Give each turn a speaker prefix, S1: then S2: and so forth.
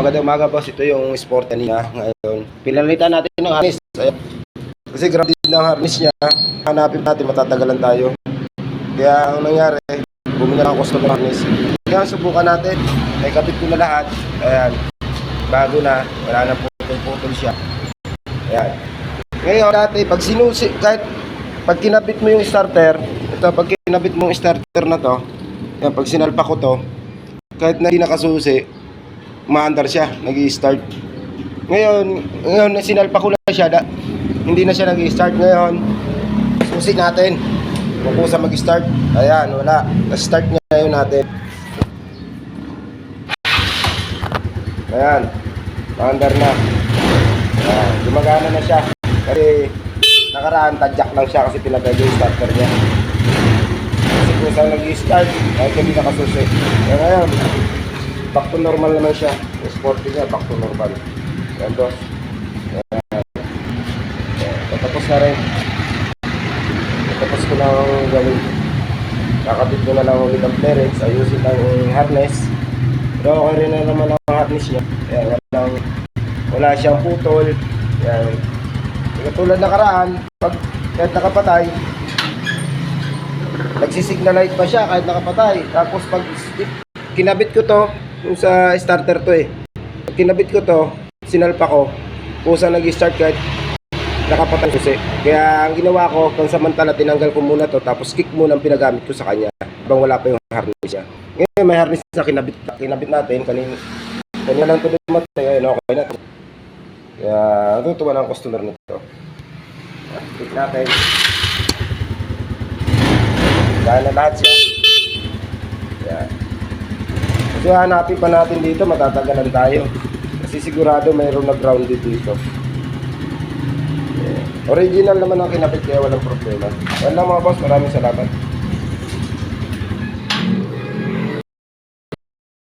S1: Magandang umaga boss, ito yung sport kanina ngayon. Pinalitan natin ng harness. Ayan. Kasi grabe din ang harness niya. Hanapin natin, matatagalan tayo. Kaya ang nangyari, bumili ng customer harness. Kaya subukan natin. May kapit ko na lahat. Ayan. Bago na, wala na putol-putol siya. Ayan. Ngayon, dati, pag sinusi, kahit pag kinabit mo yung starter, ito, pag kinabit mo yung starter na to, yan, pag sinalpa ko to, kahit na hindi nakasusi, maandar siya, nag start Ngayon, ngayon na sinalpa ko na siya, da, hindi na siya nag start ngayon. Susi natin. Kung kusa mag-start, ayan, wala. Na-start niya ngayon natin. Ayan, maandar na. Ayan, gumagana na siya. Kasi nakaraan, tadyak lang siya kasi pinagay yung starter niya. Kasi kung saan nag-start, kahit hindi nakasusi. Kaya ngayon, back to normal naman siya. Yung sporty niya, back to normal. Yan, boss. Tapos na rin. Tapos ko lang gawin. Kakabit ko na lang ulit ang clearance. Ayusin lang yung harness. Pero okay rin na naman ang harness niya. Ayan, walang, wala siyang putol. Ayan. Katulad na karaan, pag kahit nakapatay, nagsisignalize pa siya kahit nakapatay. Tapos pag kinabit ko to, yung sa starter to eh. Pag kinabit ko to, sinalpa ko, kusa nag-start kahit nakapatay susi. Kaya ang ginawa ko, kung samantala tinanggal ko muna to, tapos kick muna ang pinagamit ko sa kanya. Habang wala pa yung harness niya. Ngayon may harness na kinabit, kinabit natin, kanina, kanina lang to dumatay, ayun okay na to. Kaya natutuwa ng customer nito. Kick natin. Dahil na lahat siya. Kasi hanapin pa natin dito, matatagalan tayo. Kasi sigurado mayroong na grounded dito. Original naman ang kinapit kaya walang problema. Yan lang mga boss, maraming salamat.